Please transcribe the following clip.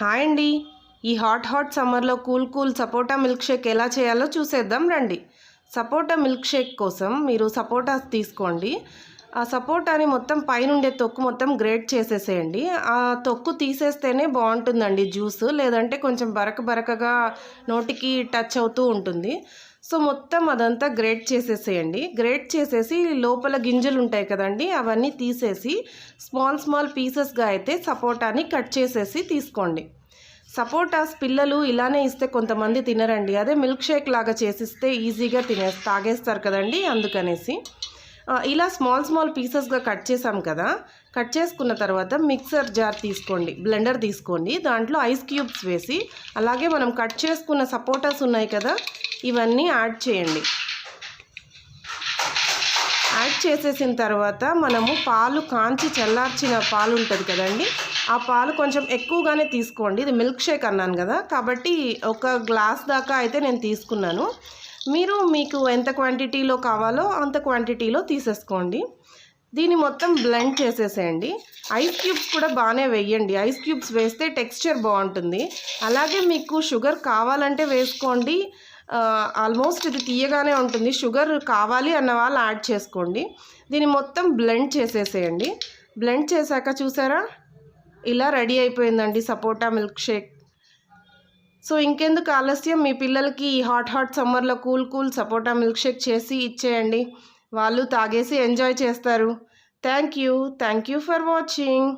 Hi అండి. ఈ hot hot సమ్మర్లో cool cool sapota milk shake ఎలా చేయాలో చూసేద్దాం రండి. సపోటా మిల్క్ షేక్ కోసం మీరు సపోటా తీసుకోండి. ఆ సపోటాని మొత్తం పైనుండే తొక్కు మొత్తం గ్రేట్ చేసేసేయండి. ఆ తొక్కు తీసేస్తేనే బాగుంటుందండి జ్యూస్ లేదంటే కొంచెం బరక బరకగా నోటికి టచ్ అవుతూ ఉంటుంది. సో మొత్తం అదంతా గ్రేట్ చేసేసేయండి. గ్రేట్ చేసేసి లోపల గింజలు ఉంటాయి కదండి అవన్నీ తీసేసి స్మాల్ స్మాల్ పీసెస్గా అయితే సపోటాని కట్ చేసేసి తీసుకోండి. సపోటాస్ పిల్లలు ఇలానే ఇస్తే కొంతమంది తినరండి. అదే మిల్క్ షేక్ లాగా చేసిస్తే ఈజీగా తినే తాగేస్తారు కదండి అందుకనేసి. ఇలా స్మాల్ స్మాల్ పీసెస్గా కట్ చేసాం కదా కట్ చేసుకున్న తర్వాత మిక్సర్ జార్ తీసుకోండి బ్లెండర్ తీసుకోండి. దాంట్లో ఐస్ క్యూబ్స్ వేసి అలాగే మనం కట్ చేసుకున్న సపోటాస్ ఉన్నాయి కదా ఇవన్నీ యాడ్ చేయండి. యాడ్ చేసేసిన తర్వాత మనము పాలు కాంచి చల్లార్చిన పాలు ఉంటుంది కదండి ఆ పాలు కొంచెం ఎక్కువగానే తీసుకోండి. ఇది మిల్క్ షేక్ అన్నాను కదా కాబట్టి ఒక గ్లాస్ దాకా అయితే నేను తీసుకున్నాను. మీరు మీకు ఎంత క్వాంటిటీలో కావాలో అంత క్వాంటిటీలో తీసేసుకోండి. దీన్ని మొత్తం బ్లెండ్ చేసేసేయండి. ఐస్ క్యూబ్స్ కూడా బాగానే వేయండి. ఐస్ క్యూబ్స్ వేస్తే టెక్స్చర్ బాగుంటుంది. అలాగే మీకు షుగర్ కావాలంటే వేసుకోండి. ఆల్మోస్ట్ ఇది తీయగానే ఉంటుంది. షుగర్ కావాలి అన్న వాళ్ళు యాడ్ చేసుకోండి. దీన్ని మొత్తం బ్లెండ్ చేసేసేయండి. బ్లెండ్ చేశాక చూసారా? ఇలా రెడీ అయిపోయిందండి సపోటా మిల్క్ షేక్ సో ఇంకెందుకు ఆలస్యం? మీ పిల్లలకి ఈ హాట్ హాట్ సమ్మర్లో cool cool sapota milk shake చేసి ఇచ్చేయండి. వాళ్ళు తాగేసి ఎంజాయ్ చేస్తారు. Thank you thank you for watching